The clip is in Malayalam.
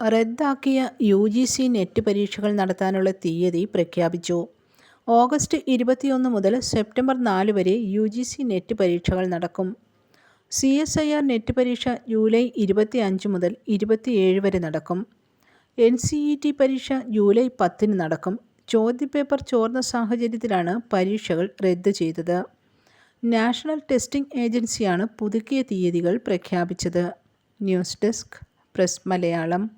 റദ്ദാക്കിയ യു ജി സി നെറ്റ് പരീക്ഷകൾ നടത്താനുള്ള തീയതി പ്രഖ്യാപിച്ചു. ഓഗസ്റ്റ് ഇരുപത്തിയൊന്ന് മുതൽ സെപ്റ്റംബർ നാല് വരെ യു ജി സി നെറ്റ് പരീക്ഷകൾ നടക്കും. C S I R net പരീക്ഷ ജൂലൈ ഇരുപത്തി അഞ്ച് മുതൽ ഇരുപത്തിയേഴ് വരെ നടക്കും. എൻ സി ഇ ടി പരീക്ഷ ജൂലൈ പത്തിന് നടക്കും. ചോദ്യപേപ്പർ ചോർന്ന സാഹചര്യത്തിലാണ് പരീക്ഷകൾ റദ്ദ് ചെയ്തത്. നാഷണൽ ടെസ്റ്റിംഗ് ഏജൻസിയാണ് പുതുക്കിയ തീയതികൾ പ്രഖ്യാപിച്ചത്. News desk press Malayalam.